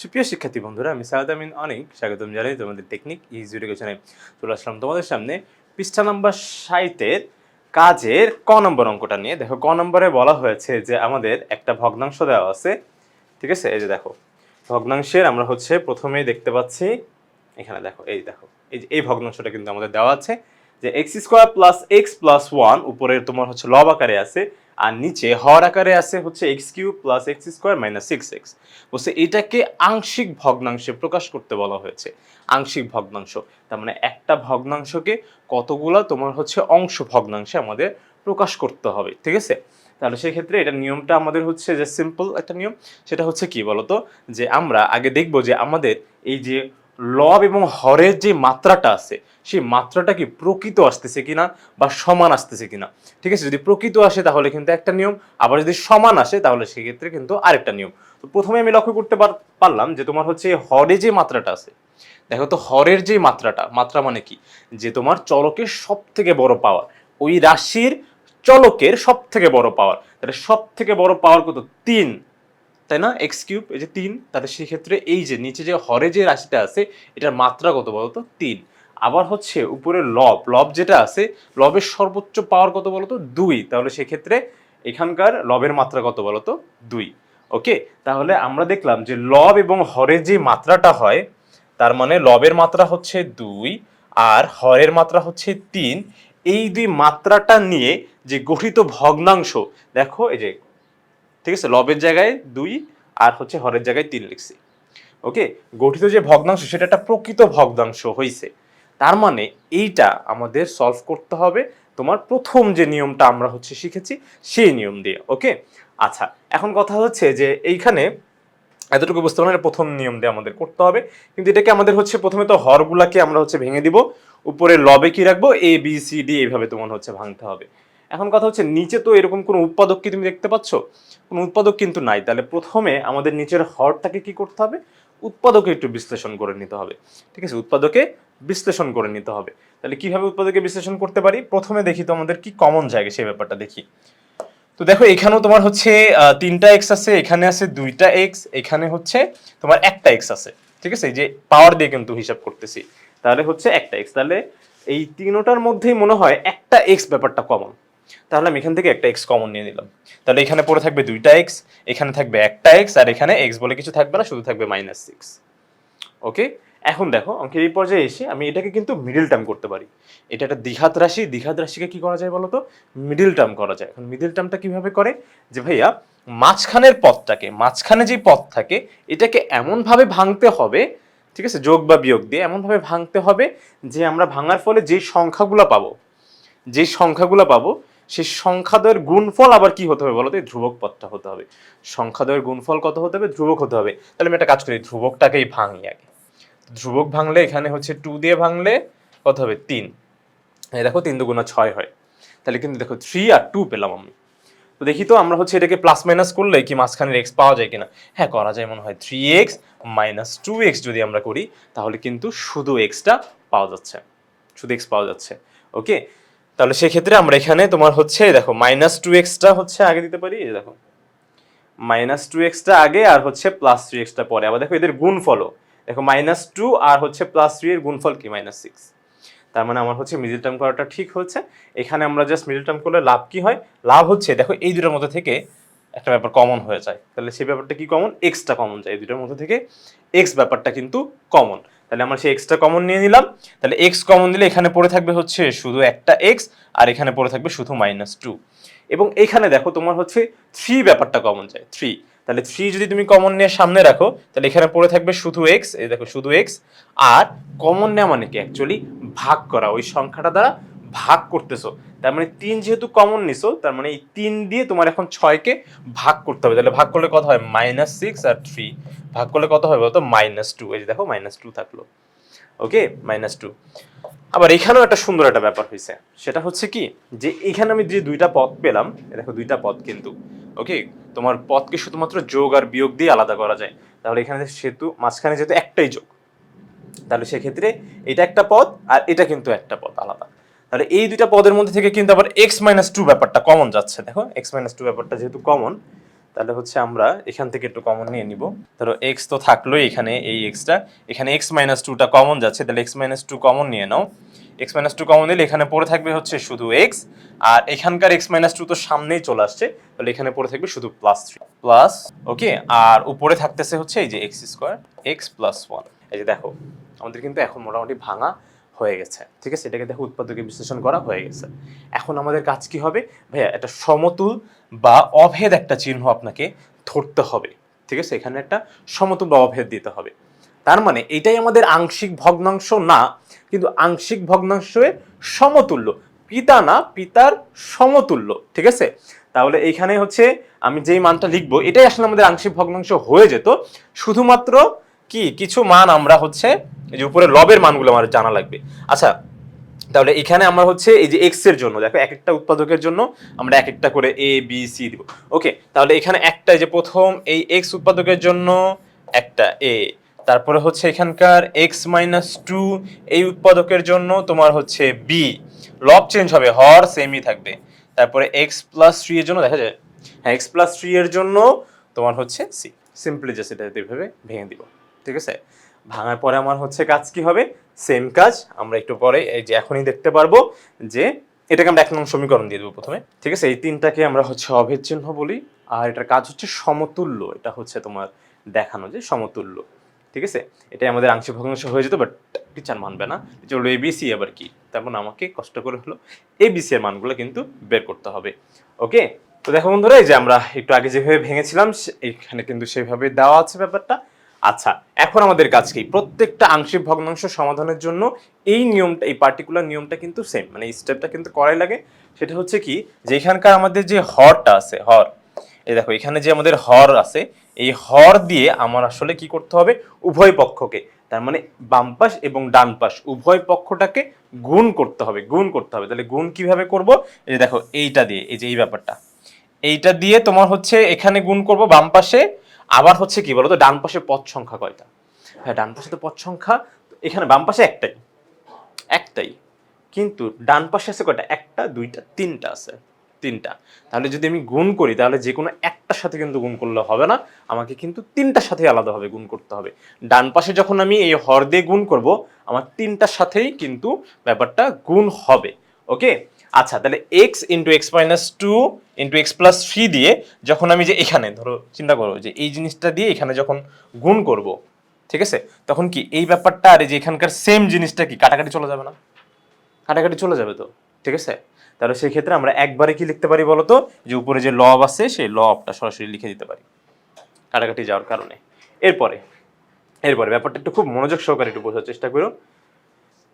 সুপ্রিয় শিক্ষার্থী বন্ধুরা, আমি সায়দ আমিন অনেক। স্বাগতম জানাই তোমাদের টেকনিক ইজ এডুকেশনে চলে আসলাম তোমাদের সামনে পৃষ্ঠা নম্বর সাহিত্যের কাজের ক নম্বর অঙ্কটা নিয়ে। দেখো, ক নম্বরে বলা হয়েছে যে আমাদের একটা ভগ্নাংশ দেওয়া আছে। ঠিক আছে? এই যে দেখো, ভগ্নাংশের আমরা হচ্ছে প্রথমেই দেখতে পাচ্ছি, এখানে দেখো, এই দেখো, এই যে এই ভগ্নাংশটা কিন্তু আমাদের দেওয়া আছে। যে x square plus x plus one উপরে তোমার হচ্ছে লব আকারে আছে, আর নিচে হর আকারে আছে হচ্ছে x cube plus x square minus six x বলছে এটাকে আংশিক ভগ্নাংশে প্রকাশ করতে বলা হয়েছে। আংশিক ভগ্নাংশ। তার মানে একটা ভগ্নাংশকে কতগুলা তোমার হচ্ছে অংশ ভগ্নাংশে আমাদের প্রকাশ করতে হবে, ঠিক আছে? তাহলে সেক্ষেত্রে এটা নিয়মটা আমাদের হচ্ছে যে সিম্পল একটা নিয়ম। সেটা হচ্ছে কি বলতো? যে আমরা আগে দেখব যে আমাদের এই যে লব এবং হরের যে মাত্রাটা আছে, সেই মাত্রাটা কি প্রকৃত আসতেছে কিনা বা সমান আসতেছে কিনা? ঠিক আছে, যদি প্রকৃত আসে তাহলে কিন্তু একটা নিয়ম, আবার যদি সমান আসে তাহলে সেক্ষেত্রে কিন্তু আরেকটা নিয়ম। তো প্রথমে আমি লক্ষ্য করতে পার- পারলাম যে তোমার হচ্ছে হরে যে মাত্রাটা আছে, দেখো তো হরের যে মাত্রাটা, মাত্রা মানে কি? যে তোমার চলকের সব থেকে বড় পাওয়ার ওই রাশির চলকের সব থেকে বড় পাওয়ার তাহলে সব থেকে বড় পাওয়ার কত? তিন। তাই না? এক্স কিউব এই যে তিন, তাহলে সেক্ষেত্রে এই যে নিচে যে হরে যে রাশিটা আছে, এটার মাত্রা কত বলতো? তিন। আবার হচ্ছে উপরে লব লব যেটা আছে, লবের সর্বোচ্চ পাওয়ার কত বলতো? দুই। তাহলে সেক্ষেত্রে এখানকার লবের মাত্রা কত বলতো? দুই। ওকে? তাহলে আমরা দেখলাম যে লব এবং হরের যে মাত্রাটা হয়, তার মানে লবের মাত্রা হচ্ছে দুই আর হরের মাত্রা হচ্ছে তিন। এই দুই মাত্রাটা নিয়ে যে গঠিত ভগ্নাংশ, দেখো এই যে ঠিক আছে? লবের জায়গায় দুই আর হচ্ছে হরের জায়গায় তিন লিখছি। ওকে? গঠিত যে ভগ্নাংশ, সেটা একটা প্রকৃত ভগ্নাংশ হয়েছে তার মানে এইটা আমাদের সলভ করতে হবে। তোমার প্রথম যে নিয়মটা আমরা হচ্ছে শিখেছি, সেই নিয়ম দিয়ে, ওকে? আচ্ছা এখন কথা হচ্ছে যে এইখানে এতটুকু বুঝতে পারলাম প্রথম নিয়ম দিয়ে আমাদের করতে হবে। কিন্তু এটাকে আমাদের হচ্ছে প্রথমে তো হরগুলাকে আমরা হচ্ছে ভেঙে দিব। উপরে লবে কি রাখব? এ বি সি ডি এইভাবে তোমার হচ্ছে ভাঙতে হবে। এখন কথা হচ্ছে, নিচে তো এরকম কোনো উৎপাদক কি তুমি দেখতে পাচ্ছ? কোনো উৎপাদক কিন্তু নাই। তাহলে প্রথমে আমাদের নিচের হরটাকে কি করতে হবে? উৎপাদকে একটু বিশ্লেষণ করে নিতে হবে। ঠিক আছে? উৎপাদকে বিশ্লেষণ করে নিতে হবে। তাহলে কীভাবে উৎপাদকে বিশ্লেষণ করতে পারি? প্রথমে দেখি তো আমাদের কি কমন জায়গা, সেই ব্যাপারটা দেখি। তো দেখো, এখানেও তোমার হচ্ছে তিনটা এক্স আছে, এখানে আছে দুইটা এক্স এখানে হচ্ছে তোমার একটা এক্স আছে। ঠিক আছে? যে পাওয়ার দিয়ে কিন্তু হিসাব করতেছি। তাহলে হচ্ছে একটা এক্স তাহলে এই তিনোটার মধ্যেই মনে হয় একটা এক্স ব্যাপারটা কমন তাহলে আমি এখান থেকে একটা এক্স কমন নিয়ে নিলাম। তাহলে এখানে পড়ে থাকবে দুইটা এক্স এখানে থাকবে একটা এক্স আর এখানে এক্স বলে কিছু থাকবে না, শুধু থাকবে মাইনাস সিক্স ওকে এখন দেখো, অঙ্কের এই পর্যায়ে এসে আমি এটাকে কিন্তু মিডিল টার্ম করতে পারি। এটা একটা দ্বিঘাত রাশি, দ্বিঘাত রাশিকে কি করা যায় বলতো? মিডিল টার্ম করা যায়। এখন মিডিল টার্মটা কীভাবে করে? যে ভাইয়া, মাঝখানের পথটাকে, মাঝখানে যে পথ থাকে, এটাকে এমনভাবে ভাঙতে হবে, ঠিক আছে, যোগ বা বিয়োগ দিয়ে এমনভাবে ভাঙতে হবে যে আমরা ভাঙার ফলে যেই সংখ্যাগুলো পাবো, যে সংখ্যাগুলো পাবো সেই সংখ্যাদ্বয়ের গুণফল আবার কি হতে হবে বলো তো? ধ্রুবক পথটা হতে হবে। সংখ্যাদ্বয়ের গুণফল কত হতে হবে? ধ্রুবক হতে হবে। তাহলে আমি একটা কাজ করি, ধ্রুবকটাকেই ভাঙি আগে। ধ্রুবক ভাঙলে এখানে হচ্ছে টু দিয়ে ভাঙলে কত হবে? তিন। এই দেখো তিন দুগুণা ছয় হয়। তাহলে কিন্তু দেখো থ্রি আর টু পেলাম আমি। তো দেখি তো আমরা হচ্ছে এটাকে প্লাস মাইনাস করলে কি মাঝখানের এক্স পাওয়া যায় কিনা? হ্যাঁ করা যায় মনে হয়। Three x minus two x যদি আমরা করি, তাহলে কিন্তু শুধু এক্সটা পাওয়া যাচ্ছে। শুধু এক্স পাওয়া যাচ্ছে। ওকে তাহলে সেক্ষেত্রে আমরা এখানে তোমার হচ্ছে দেখো মাইনাস টু এক্সটা হচ্ছে আগে দিতে পারি দেখো। মাইনাস টু এক্সটা আগে আর হচ্ছে প্লাস থ্রি এক্সটা পরে। আবার দেখো এদের গুণ গুণফলও। দেখো মাইনাস টু আর হচ্ছে প্লাস থ্রি এর গুণফল কি? মাইনাস সিক্স তার মানে আমার হচ্ছে মিডিল টার্ম করাটা ঠিক হচ্ছে এখানে আমরা জাস্ট মিডিল টার্ম করলে লাভ কি হয়? লাভ হচ্ছে, দেখো এই দুটোর মধ্যে থেকে একটা ব্যাপার কমন হয়ে যায়। তাহলে সেই ব্যাপারটা কি কমন এক্সটা কমন যায়। এই দুটোর মধ্যে থেকে এক্স ব্যাপারটা কিন্তু কমন তাহলে আমরা সেই এক্সটা কমন নিয়ে নিলাম। তাহলে এক্স কমন দিলে এখানে পড়ে থাকবে হচ্ছে শুধু একটা এক্স আর এখানে পড়ে থাকবে শুধু মাইনাস টু এবং এখানে দেখো তোমার হচ্ছে থ্রি ব্যাপারটা কমন যায় থ্রি তাহলে থ্রি যদি তুমি কমন নিয়ে সামনে রাখো, তাহলে এখানে পড়ে থাকবে শুধু এক্স এই দেখো শুধু এক্স আর কমন নেওয়া মানে কি অ্যাকচুয়ালি ভাগ করা, ওই সংখ্যাটা দ্বারা ভাগ করতেছো, তার মানে তিন যেহেতু কমন নিছো, তার মানে এই তিন দিয়ে তোমার এখন ছয়কে ভাগ করতে হবে। তাহলে ভাগ করলে কত হয়? মাইনাস সিক্স আর থ্রি ভাগ করলে কত হবে বলতো? মাইনাস টু এই যে দেখো মাইনাস টু থাকল। ওকে মাইনাস টু আবার এখানেও একটা সুন্দর একটা ব্যাপার হয়েছে সেটা হচ্ছে কি? যে এখানে আমি যে দুইটা পদ পেলাম দেখো দুইটা পদ কিন্তু। ওকে তোমার পদকে শুধুমাত্র যোগ আর বিয়োগ দিয়ে আলাদা করা যায়। তাহলে এখানে সেতু, মাঝখানে যেহেতু একটাই যোগ, তাহলে সেক্ষেত্রে এটা একটা পদ আর এটা কিন্তু একটা পদ, আলাদা। তাহলে এই দুইটা পদের মধ্যে থেকে কিন্তু আবার এক্স মাইনাস টু ব্যাপারটা কমন যাচ্ছে, দেখো। এক্স মাইনাস টু ব্যাপারটা যেহেতু কমন তাহলে হচ্ছে আমরা এখান থেকে একটু কমন নিয়ে নিব। ধরো এক্স তো থাকলোই এখানে এই এক্সটা এখানে এক্স মাইনাস টুটা কমন যাচ্ছে, তাহলে এক্স মাইনাস টু কমন নিয়ে নাও। এক্স মাইনাস টু কমন দিলে এখানে পড়ে থাকবে হচ্ছে শুধু এক্স আর এখানকার এক্স মাইনাস টু তো সামনেই চলে আসছে, তাহলে এখানে পড়ে থাকবে শুধু প্লাস থ্রি প্লাস ওকে আর উপরে থাকতেছে হচ্ছে এই যে x square x plus one এই যে দেখো, আমাদের কিন্তু এখন মোটামুটি ভাঙা। হয়ে গেছে। ঠিক আছে? এটাকে দেখো উৎপাদকে বিশ্লেষণ করা হয়ে গেছে। এখন আমাদের কাজ কি হবে? ভাইয়া, একটা সমতুল বা অভেদ একটা চিহ্ন আপনাকে ধরতে হবে। ঠিক আছে? এখানে একটা সমতুল বা অভেদ দিতে হবে। তার মানে এটাই আমাদের আংশিক ভগ্নাংশ না, কিন্তু আংশিক ভগ্নাংশের সমতুল্য। পিতা না, পিতার সমতুল্য। ঠিক আছে? তাহলে এইখানে হচ্ছে আমি যেই মানটা লিখব, এটাই আসলে আমাদের আংশিক ভগ্নাংশ হয়ে যেত। শুধুমাত্র কি? কিছু মান আমরা হচ্ছে এই যে উপরে লবের মানগুলো আমার জানা লাগবে। আচ্ছা তাহলে এখানে আমরা হচ্ছে এই যে এক্সের জন্য, দেখো এক একটা উৎপাদকের জন্য আমরা এক একটা করে এ বি সি দিব। ওকে তাহলে এখানে একটা যে প্রথম, এই এক্স উৎপাদকের জন্য একটা এ তারপরে হচ্ছে এখানকার এক্স মাইনাস টু এই উৎপাদকের জন্য তোমার হচ্ছে বি লব চেঞ্জ হবে, হর সেমই থাকবে। তারপরে এক্স প্লাস থ্রি এর জন্য, দেখা যায় হ্যাঁ এক্স প্লাস থ্রি এর জন্য তোমার হচ্ছে সি সিম্পলি জাস্ট এটা এইভাবে ভেঙে দিব। ঠিক আছে? ভাঙার পরে আমার হচ্ছে কাজ কি হবে? সেম কাজ, আমরা একটু পরে এই যে এখনই দেখতে পারব যে এটাকে আমরা এক নং সমীকরণ দিয়ে দেবো প্রথমে, ঠিক আছে? এই তিনটাকে আমরা হচ্ছে অভেদ বলি, আর এটার কাজ হচ্ছে সমতুল্য, এটা হচ্ছে তোমার দেখানো যে সমতুল্য, ঠিক আছে? এটাই আমাদের আংশিক ভগ্নাংশ হয়ে যেত বাট টিচার মানবে না। হলো এবিসি আবার কি? তেমন আমাকে কষ্ট করে হলো এবিসি এর মানগুলো কিন্তু বের করতে হবে ওকে তো দেখো বন্ধুরা, এই যে আমরা একটু আগে যেভাবে ভেঙেছিলাম এখানে কিন্তু সেভাবে দেওয়া আছে ব্যাপারটা। আচ্ছা এখন আমাদের কাজ কি? প্রত্যেকটা আংশিক ভগ্নাংশ সমাধানের জন্য এই নিয়মটা, এই পার্টিকুলার নিয়মটা কিন্তু সেম মানে এই স্টেপটা কিন্তু করাই লাগে। সেটা হচ্ছে কি, যে এখানকার আমাদের যে হরটা আছে, হর, এই দেখো, এখানে যে আমাদের হর আছে, এই হর দিয়ে আমার আসলে কি করতে হবে? উভয় পক্ষকে, তার মানে বাম পাশ এবং ডান পাশ, উভয় পক্ষটাকে গুণ করতে হবে, গুণ করতে হবে। তাহলে গুণ কীভাবে করব? এই দেখো, এইটা দিয়ে, এই যে এই ব্যাপারটা। এইটা দিয়ে তোমার হচ্ছে এখানে গুণ করব, বাম পাশে আবার হচ্ছে কি বলতো, ডান পাশে পদ সংখ্যা কয়টা? হ্যাঁ ডান পাশে তো পথ সংখ্যা, এখানে বাম পাশে একটাই। একটাই। কিন্তু ডান পাশে আছে কয়টা? একটা, দুইটা, তিনটা আছে। তিনটা। তাহলে যদি আমি গুণ করি, তাহলে যে কোনো একটার সাথে কিন্তু গুণ করলে হবে না। আমাকে কিন্তু তিনটার সাথে আলাদাভাবে গুণ করতে হবে। ডান পাশে যখন আমি এই হর দিয়ে গুণ করব, আমার তিনটার সাথেই কিন্তু ব্যাপারটা গুণ হবে। ওকে? আচ্ছা তাহলে x into x minus two into x plus three দিয়ে যখন আমি যে এখানে, ধরো চিন্তা করো যে এই জিনিসটা দিয়ে এখানে যখন গুণ করব, ঠিক আছে? তখন কি এই ব্যাপারটা আর এই যে এখানকার সেম জিনিসটা কি কাটাকাটি চলে যাবে না? কাটাকাটি চলে যাবে তো, ঠিক আছে? তাহলে সেই ক্ষেত্রে আমরা একবারে কি লিখতে পারি বলতো? যে উপরে যে লব আছে, সেই লবটা সরাসরি লিখে দিতে পারি, কাটাকাটি যাওয়ার কারণে। এরপরে এরপরে ব্যাপারটা একটু খুব মনোযোগ সহকারে একটু বোঝার চেষ্টা করো।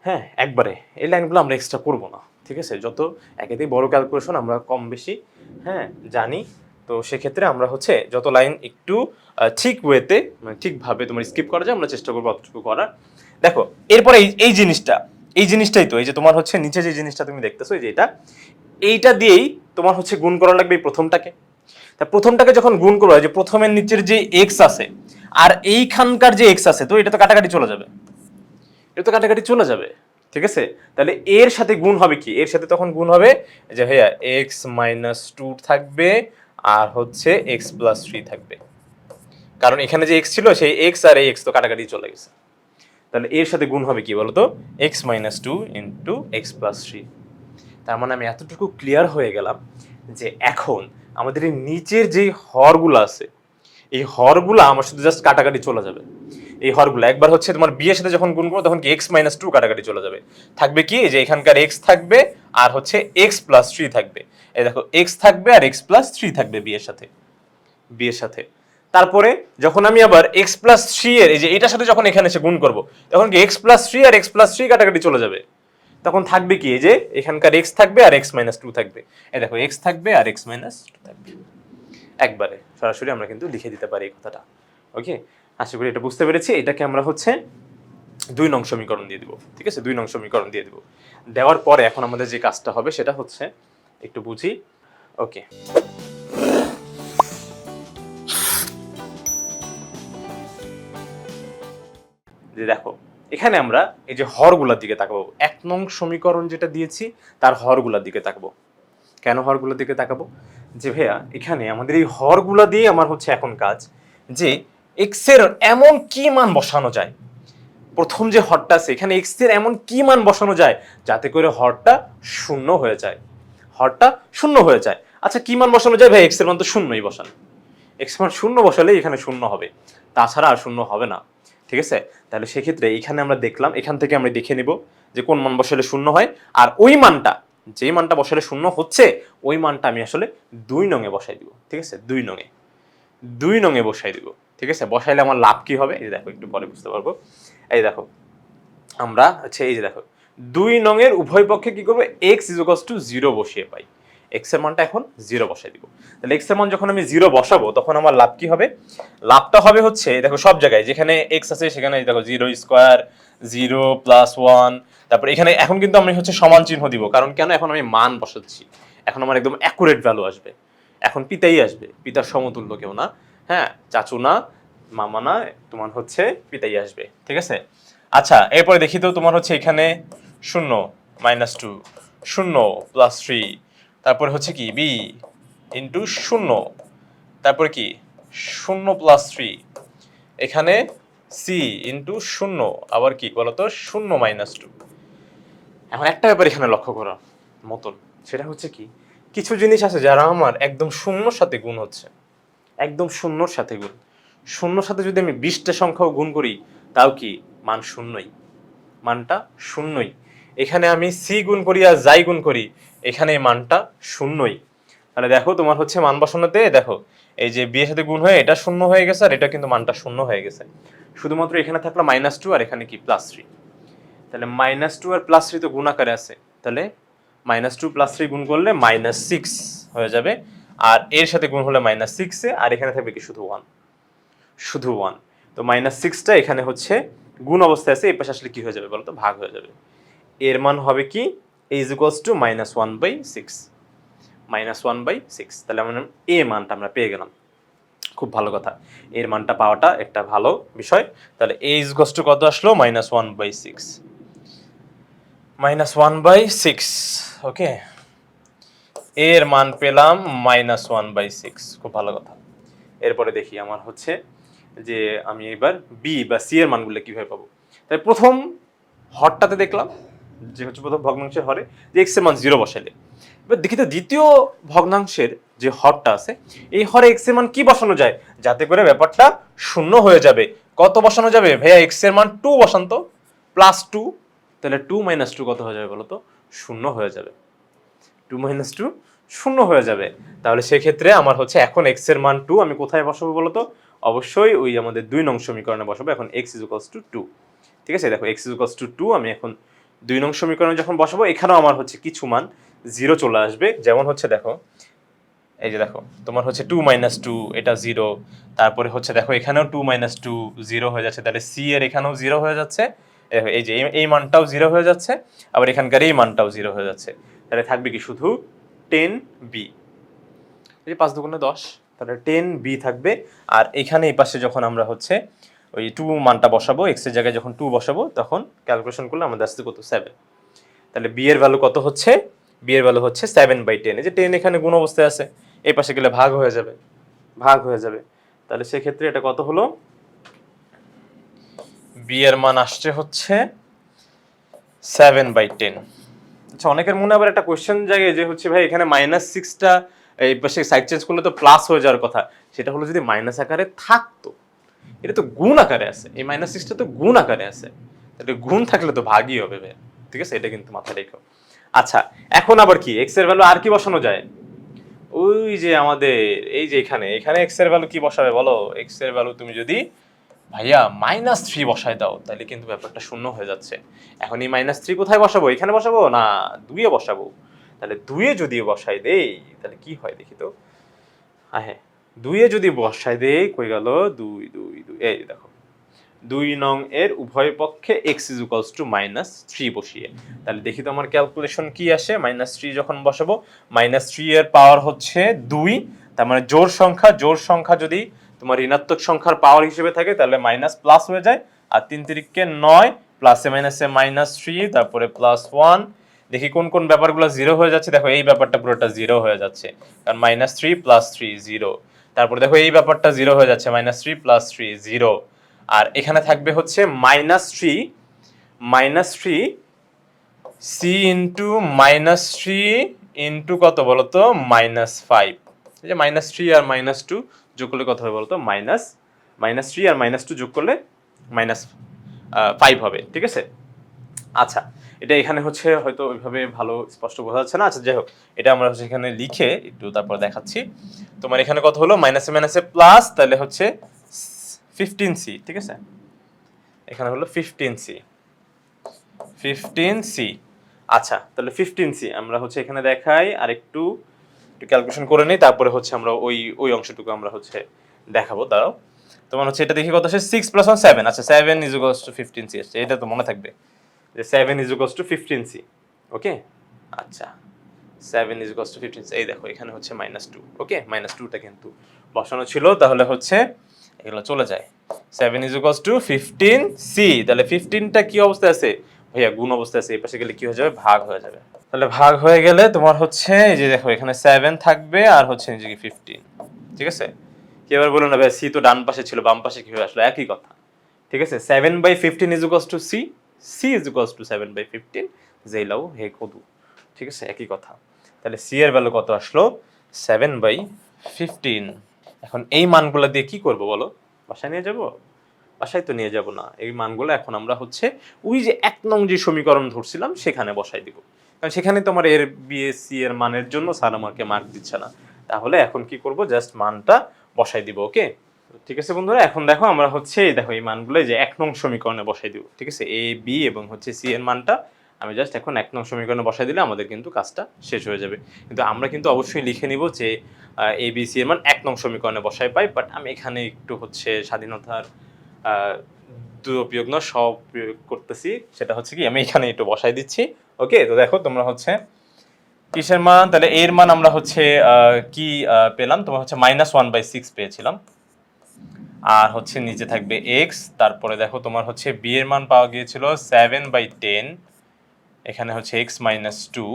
হ্যাঁ একবারে। এই লাইনগুলো আমরা এক্সট্রা করব না, ঠিক আছে? যত একেতেই বড় ক্যালকুলেশন আমরা কম বেশি হ্যাঁ জানি। তো সেক্ষেত্রে আমরা হচ্ছে যত লাইন একটু ঠিক ওয়েতে মানে ঠিকভাবে তোমার স্কিপ করা যায়, আমরা চেষ্টা করব অতটুকু করার। দেখো, এরপরে এই এই জিনিসটা, এই জিনিসটাই তো, এই যে তোমার হচ্ছে নিচে যে জিনিসটা তুমি দেখতেছো যে এটা, এইটা দিয়েই তোমার হচ্ছে গুণ করা লাগবে এই প্রথমটাকে। তা প্রথমটাকে যখন গুণ করব যে প্রথমের নিচের যে এক্স আছে, আর এইখানকার যে এক্স আছে, তো এটা তো কাটাকাটি চলে যাবে। এটা তো কাটাকাটি চলে যাবে, ঠিক আছে? তাহলে এর সাথে গুণ হবে কি? এর সাথে তখন গুণ হবে যে, ভাইয়া এক্স মাইনাস টু থাকবে আর হচ্ছে এক্স প্লাস থ্রি থাকবে। কারণ এখানে যে এক্স ছিল, সেই এক্স আর এই এক্স তো কাটাকাটি চলে গেছে। তাহলে এর সাথে গুণ হবে কি বলতো? X minus two into x plus three তার মানে আমি এতটুকু ক্লিয়ার হয়ে গেলাম যে এখন আমাদের নিচের যে হরগুলো আছে, এই হরগুলো আমার শুধু জাস্ট কাটাকাটি চলে যাবে। এই হরগুলো। একবার হচ্ছে তোমার বিয়ের সাথে যখন গুণ করব তখন কি এক্স মাইনাস টু কাটাকাটি চলে যাবে? থাকবে কি? যে এখানকার এক্স থাকবে আর হচ্ছে এক্স প্লাস থ্রি থাকবে। এই দেখো এক্স থাকবে আর এক্স প্লাস থ্রি থাকবে বিয়ের সাথে। বিয়ের সাথে। তারপরে যখন আমি আবার এক্স প্লাস থ্রি এর, এই যে এটার সাথে যখন এখানে এসে গুণ করব, তখন কি এক্স প্লাস থ্রি আর এক্স প্লাস থ্রি কাটাকাটি চলে যাবে? তখন থাকবে কি? যে এখানকার এক্স থাকবে আর এক্স মাইনাস টু থাকবে। এই দেখো এক্স থাকবে আর এক্স মাইনাস টু থাকবে। একবারে, সরাসরি আমরা কিন্তু লিখে দিতে পারি এই কথাটা। ওকে আশা করি এটা বুঝতে পেরেছি। এটাকে আমরা হচ্ছে দুই নং সমীকরণ দিয়ে দিব, ঠিক আছে? দুই নং সমীকরণ দিয়ে দিব। দেওয়ার পরে এখন আমাদের যে কাজটা হবে সেটা হচ্ছে একটু বুঝি। ওকে। যে দেখো, এখানে আমরা এই যে হরগুলোর দিকে তাকাবো। এক নং সমীকরণ যেটা দিয়েছি, তার হরগুলোর দিকে তাকাবো। কেন হরগুলোর দিকে তাকাবো? যে ভাইয়া, এখানে আমাদের এই হরগুলা দিয়ে আমার হচ্ছে এখন কাজ যে এক্সের এমন কি মান বসানো যায়? প্রথম যে হরটা আছে, এখানে এক্সের এমন কি মান বসানো যায়? যাতে করে হরটা শূন্য হয়ে যায়। হরটা শূন্য হয়ে যায়। আচ্ছা কি মান বসানো যায়? ভাই এক্সের মান তো শূন্যই বসান। এক্স মান শূন্য বসালে এখানে শূন্য হবে। তাছাড়া আর শূন্য হবে না। ঠিক আছে? তাহলে সেক্ষেত্রে এখানে আমরা দেখলাম, এখান থেকে আমরা দেখে নিব যে কোন মান বসালে শূন্য হয়। আর ওই মানটা, যে মানটা বসালে শূন্য হচ্ছে, ওই মানটা আমি আসলে দুই নঙে বসাই দিব। ঠিক আছে? দুই নঙে দুই নঙে বসাই দিব। ঠিক আছে? বসাইলে আমার লাভ কি হবে? এই দেখো, একটু পরে বুঝতে পারব। এই দেখো, আমরা আচ্ছা এই যে দেখো, দুই নঙের উভয় পক্ষে কি করব? এক্স ইজ টু জিরো বসিয়ে পাই। এক্সের মানটা এখন জিরো বসাই দিব। তাহলে এক্সের মান যখন আমি জিরো বসাবো, তখন আমার লাভ কি হবে? লাভটা হবে হচ্ছে দেখো সব জায়গায়, যেখানে এক্স আছে, সেখানে দেখো zero square zero plus one তারপর এখানে এখন কিন্তু আমি হচ্ছে সমান চিহ্ন দিব, কারণ কেন? এখন আমি মান বসাচ্ছি। এখন আমার একদম অ্যাকুরেট ভ্যালু আসবে। এখন পিতাই আসবে। পিতার সমতুল্য কেউ না। হ্যাঁ চাচু না, মামা না, তোমার হচ্ছে পিতাই আসবে, ঠিক আছে? আচ্ছা এরপরে দেখি তো তোমার হচ্ছে এখানে শূন্য মাইনাস টু শূন্য প্লাস থ্রি তারপরে হচ্ছে কি বি ইন্টু শূন্য, তারপরে কি, শূন্য প্লাস থ্রি এখানে সি ইন্টু শূন্য, আবার কি বলতো, শূন্য মাইনাস টু এখন একটা ব্যাপার এখানে লক্ষ্য করার মতন, সেটা হচ্ছে কি, কিছু জিনিস আছে যারা আমার একদম শূন্যর সাথে গুণ হচ্ছে। একদম শূন্যর সাথে গুণ। শূন্যর সাথে যদি আমি বিশটা সংখ্যাও গুণ করি, তাও কি মান শূন্যই? মানটা শূন্যই। এখানে আমি সি গুণ করি আর যাই গুণ করি, এখানে মানটা শূন্যই। তাহলে দেখো, তোমার হচ্ছে মান বসানোতে, দেখো, এই যে বিয়ের সাথে গুণ হয়ে, এটা শূন্য হয়ে গেছে আর এটা কিন্তু মানটা শূন্য হয়ে গেছে। শুধুমাত্র এখানে থাকল মাইনাস টু আর এখানে কি প্লাস থ্রি তাহলে মাইনাস টু আর প্লাস থ্রি তো গুণ আকারে আছে। তাহলে মাইনাস টু প্লাস থ্রি গুণ করলে মাইনাস সিক্স হয়ে যাবে। আর এর সাথে গুণ হলে মাইনাস সিক্সে আর এখানে থাকবে কি শুধু ওয়ান শুধু ওয়ান তো মাইনাস সিক্সটা এখানে হচ্ছে গুণ অবস্থায় আছে, এই পাশে আসলে কি হয়ে যাবে বলতো? ভাগ হয়ে যাবে। এর মান হবে কি? Is equals to minus one by six minus one by six তাহলে আমরা এ মানটা আমরা পেয়ে গেলাম। খুব ভালো কথা। এর মানটা পাওয়াটা একটা ভালো বিষয়। তাহলে এ ইজ টু কত আসলো? Minus one by six minus one by six okay এর মান পেলাম মাইনাস ওয়ান বাই সিক্স খুব ভালো কথা। এরপরে দেখি আমার হচ্ছে যে আমি এবার বি বা সি এর মানগুলো কীভাবে পাবো। তাই প্রথম হরটাতে দেখলাম যে হচ্ছে প্রথম ভগ্নাংশের হরে, যে এক্সের মান জিরো বসাইলে। এবার দেখি তো দ্বিতীয় ভগ্নাংশের যে হরটা আছে, এই হরে এক্সের মান কি বসানো যায়? যাতে করে ব্যাপারটা শূন্য হয়ে যাবে। কত বসানো যাবে? ভাইয়া এক্সের মান টু বসান্ত প্লাস টু তাহলে টু মাইনাস টু কত হয়ে যাবে বলো তো? শূন্য হয়ে যাবে। টু মাইনাস টু শূন্য হয়ে যাবে। তাহলে সেক্ষেত্রে আমার হচ্ছে এখন এক্সের মান টু আমি কোথায় বসাবো বলতো? অবশ্যই ওই আমাদের দুই নং সমীকরণে বসাবো, এখন x is equals to two ঠিক আছে? দেখো x is equals to two আমি এখন দুই নং সমীকরণে যখন বসাবো, এখানেও আমার হচ্ছে কিছু মান জিরো চলে আসবে। যেমন হচ্ছে দেখো, এই যে দেখো, তোমার হচ্ছে টু মাইনাস টু এটা জিরো তারপরে হচ্ছে দেখো, এখানেও টু মাইনাস টু জিরো হয়ে যাচ্ছে। তাহলে সি এর এখানেও জিরো হয়ে যাচ্ছে। এই যে, এই মানটাও জিরো হয়ে যাচ্ছে, আবার এখানকার এই মানটাও জিরো হয়ে যাচ্ছে। তাহলে থাকবে কি শুধু টেন বি এই পাঁচ দুগুণে দশ, তাহলে টেন বি থাকবে। আর এখানে এই পাশে যখন আমরা হচ্ছে ওই টু মানটা বসাবো এক্সের জায়গায় যখন টু বসাবো, তখন ক্যালকুলেশন করলে আমাদের আসছে কত? সেভেন তাহলে বি এর ভ্যালু কত হচ্ছে? বি এর ভ্যালু হচ্ছে সেভেন বাই টেন এই যে টেন এখানে গুণ অবস্থায় আছে, এই পাশে গেলে ভাগ হয়ে যাবে, ভাগ হয়ে যাবে। তাহলে সেক্ষেত্রে এটা কত হলো? বি এর মান আসছে হচ্ছে সেভেন বাই টেন আচ্ছা অনেকের মনে আবার একটা কোয়েশ্চেন জাগে যে হচ্ছে ভাই, এখানে মাইনাস সিক্সটা এই পাশে সাইড চেঞ্জ করলে তো প্লাস হয়ে যাওয়ার কথা। সেটা হলো যদি মাইনাস আকারে থাকতো, এটা তো গুণ আকারে আছে। এই মাইনাস সিক্সটা তো গুণ আকারে আছে। তাহলে গুণ থাকলে তো ভাগই হবে ভাই। ঠিক আছে? এটা কিন্তু মাথায় রেখো। আচ্ছা এখন আবার কি? এক্সের ভ্যালু আর কি বসানো যায়? ওই যে আমাদের, এই যে এখানে এখানে এক্সের ভ্যালু কি বসাবে বলো? এক্সের ভ্যালু তুমি যদি ভাইয়া মাইনাস থ্রি বসায় দাও তাহলে কিন্তু ব্যাপারটা শূন্য হয়ে যাচ্ছে। এখন এই মাইনাস থ্রি কোথায় বসাবো? এখানে বসাবো? না, দুইয়ে বসাবো? তাহলে দুইয়ে যদি বসাই দেই তাহলে কি হয় দেখি তো? হ্যাঁ দুইয়ে যদি বসাই দেই, কই গেল? দুই দুই দুই, এই দেখো। দুই নং এর উভয় পক্ষে x is equals to minus three বসিয়ে। তাহলে দেখি তো আমার ক্যালকুলেশন কি আসে? মাইনাস থ্রি যখন বসাবো মাইনাস থ্রি এর পাওয়ার হচ্ছে দুই, তার মানে জোর সংখ্যা জোর সংখ্যা যদি তোমার ঋণাত্মক সংখ্যার পাওয়ার হিসেবে থাকে, তাহলে মাইনাস প্লাস হয়ে যায়। আর তিন তিরিককে নয় প্লাসে মাইনাসে মাইনাস থ্রি তারপরে প্লাস ওয়ান দেখি কোন কোন ব্যাপারগুলো জিরো হয়ে যাচ্ছে। দেখো, এই ব্যাপারটা পুরোটা জিরো হয়ে যাচ্ছে। কারণ minus three plus three zero তারপর দেখো, এই ব্যাপারটা জিরো হয়ে যাচ্ছে। Minus three plus three zero আর এখানে থাকবে হচ্ছে minus three minus three c into minus three into কত বলতো? মাইনাস ফাইভ যে মাইনাস থ্রি আর মাইনাস টু যোগ করলে কত হবে বলতো? মাইনাস মাইনাস থ্রি আর মাইনাস টু যোগ করলে মাইনাস ফাইভ হবে, ঠিক আছে? আচ্ছা এটা এখানে হচ্ছে হয়তো ওইভাবে ভালো স্পষ্ট বোঝা যাচ্ছে না। আচ্ছা যাই হোক, এটা আমরা হচ্ছে এখানে লিখে একটু তারপর দেখাচ্ছি। তোমার এখানে কত হলো? মাইনাসে মাইনাসে প্লাস তাহলে হচ্ছে ফিফটিন সি ঠিক আছে? এখানে হলো ফিফটিন সি ফিফটিন সি আচ্ছা তাহলে ফিফটিন সি আমরা হচ্ছে এখানে দেখাই আর একটু একটু ক্যালকুলেশন করে নিই, তারপরে হচ্ছে আমরা ওই ওই অংশটুকু আমরা হচ্ছে দেখাবো, দাঁড়াও। তোমার হচ্ছে এটা দেখি কত আসে? সিক্স প্লাস ওয়ান সেভেন আচ্ছা seven is equals to fifteen c আসছে, এটা তো মনে থাকবে। যে seven is equals to fifteen c okay আচ্ছা seven is equals to fifteen এই দেখো, এখানে হচ্ছে মাইনাস টু ওকে মাইনাস টুটা কিন্তু বসানো ছিল, তাহলে হচ্ছে এগুলো চলে যায়। Seven is equals to fifteen c তাহলে ফিফটিনটা কি অবস্থায় আছে? ভাইয়া, গুণ অবস্থায় আছে, এই পাশে গেলে কি হয়ে যাবে? ভাগ হয়ে যাবে। তাহলে ভাগ হয়ে গেলে তোমার হচ্ছে, এই যে দেখো, এখানে সেভেন থাকবে আর হচ্ছে নিজেকে ফিফটিন ঠিক আছে? এবার বলুন না ভাই সি তো ডান পাশে ছিল, বাম পাশে কি হয়ে আসলো? একই কথা, ঠিক আছে? Seven by fifteen is equals to c c is equals to seven by fifteen যেই লাও হে কদু, ঠিক আছে? একই কথা। তাহলে সি এর ভ্যালু কত আসলো? সেভেন বাই ফিফটিন এখন এই মানগুলো দিয়ে কি করব বলো? বাসায় নিয়ে যাব? বাসায় তো নিয়ে যাব না। এই মানগুলো এখন আমরা হচ্ছে ওই যে এক নং যে সমীকরণ ধরছিলাম, সেখানে বসাই দিব। কারণ সেখানে তোমার এর বিএসসি এর মানের জন্য স্যার আমাকে মার্ক দিচ্ছে না। তাহলে এখন কি করব? জাস্ট মানটা বসাই দিব ওকে ঠিক আছে বন্ধুরা, এখন দেখো আমরা হচ্ছে দেখো এই মানগুলো যে এক নং সমীকরণে বসাই দিব। ঠিক আছে? এ বি এবং হচ্ছে সি এর মানটা আমি জাস্ট এখন এক নং সমীকরণে বসাই দিলে আমাদের কিন্তু কাজটা শেষ হয়ে যাবে। কিন্তু আমরা কিন্তু অবশ্যই লিখে নিব যে এ বি সি এর মান এক নং সমীকরণে বসাই পাই বাট আমি এখানে একটু হচ্ছে স্বাধীনতার দুরুপয়োগ না প্রয়োগ করতেছি। সেটা হচ্ছে কি, আমি এখানে একটু বসাই দিচ্ছি। ওকে তো দেখো, তোমরা হচ্ছে কিসের মান? তাহলে এর মান আমরা হচ্ছে কি পেলাম? তোমার হচ্ছে মাইনাস ওয়ান বাই সিক্স পেয়েছিলাম। আর হচ্ছে নিচে থাকবে এক্স তারপরে দেখো, তোমার হচ্ছে বি এর মান পাওয়া গিয়েছিল সেভেন বাই টেন এখানে হচ্ছে এক্স মাইনাস টু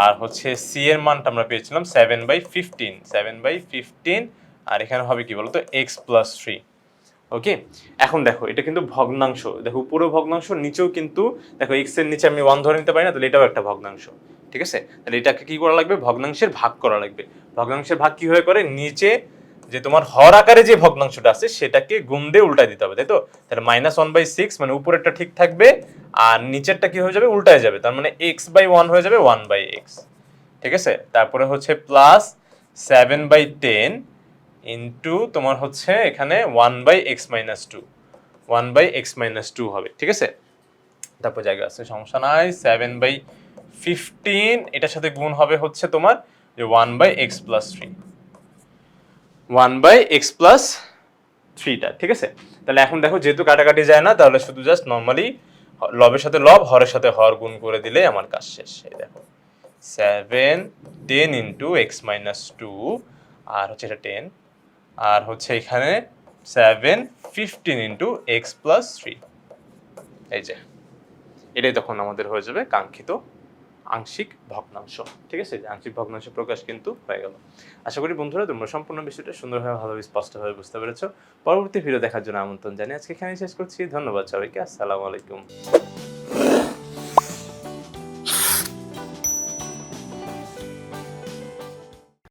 আর হচ্ছে সি এর মানটা আমরা পেয়েছিলাম seven by fifteen seven by fifteen আর এখানে হবে কি বলতো? এক্স প্লাস থ্রি ওকে এখন দেখো, এটা কিন্তু ভগ্নাংশ। দেখো উপরে ভগ্নাংশ নিচেও কিন্তু, দেখো এক্সের নিচে আমি ওয়ান ধরে নিতে পারি না, তাহলে এটাও একটা ভগ্নাংশ। ঠিক আছে? তাহলে এটাকে কি করা লাগবে? ভগ্নাংশের ভাগ করা লাগবে। ভগ্নাংশের ভাগ কি হয়ে করে? নিচে যে তোমার হর আকারে যে ভগ্নাংশটা আছে, সেটাকে গুণ দিয়ে উল্টায় দিতে হবে, তাই তো? তাহলে মাইনাস ওয়ান বাই সিক্স মানে উপরেরটা ঠিক থাকবে, আর নিচেরটা কি হয়ে যাবে? উল্টায় যাবে। তার মানে এক্স বাই ওয়ান হয়ে যাবে ওয়ান বাই এক্স ঠিক আছে? তারপরে হচ্ছে plus seven by ten into তোমার হচ্ছে এখানে one by x minus two one by x minus two হবে, ঠিক আছে? তারপর জায়গা আছে, সমস্যা নাই। সেভেন বাই ফিফটিন এটার সাথে গুণ হবে হচ্ছে তোমার যে one by x plus three one by x plus থ্রিটা ঠিক আছে? তাহলে এখন দেখো, যেহেতু কাটাকাটি যায় না, তাহলে শুধু জাস্ট নর্মালি লবের সাথে লব, হরের সাথে হর গুণ করে দিলে আমার কাজ শেষ। এই দেখো। Seven ten into x minus two আর হচ্ছে এটা টেন আর হচ্ছে এখানে seven fifteen into x plus three এই যে, এটাই তখন আমাদের হয়ে যাবে কাঙ্ক্ষিত আংশিক ভগ্নাংশ। ঠিক আছে? আংশিক ভগ্নাংশ প্রকাশ কিন্তু হয়ে গেল। আশা করি বন্ধুরা, তোমরা সম্পূর্ণ বিষয়টা সুন্দরভাবে, ভালোভাবে, স্পষ্টভাবে বুঝতে পেরেছ। পরবর্তী ভিডিও দেখার জন্য আমন্ত্রণ জানিয়ে আজকে এখানেই শেষ করছি। ধন্যবাদ সবাইকে। আসসালামু আলাইকুম।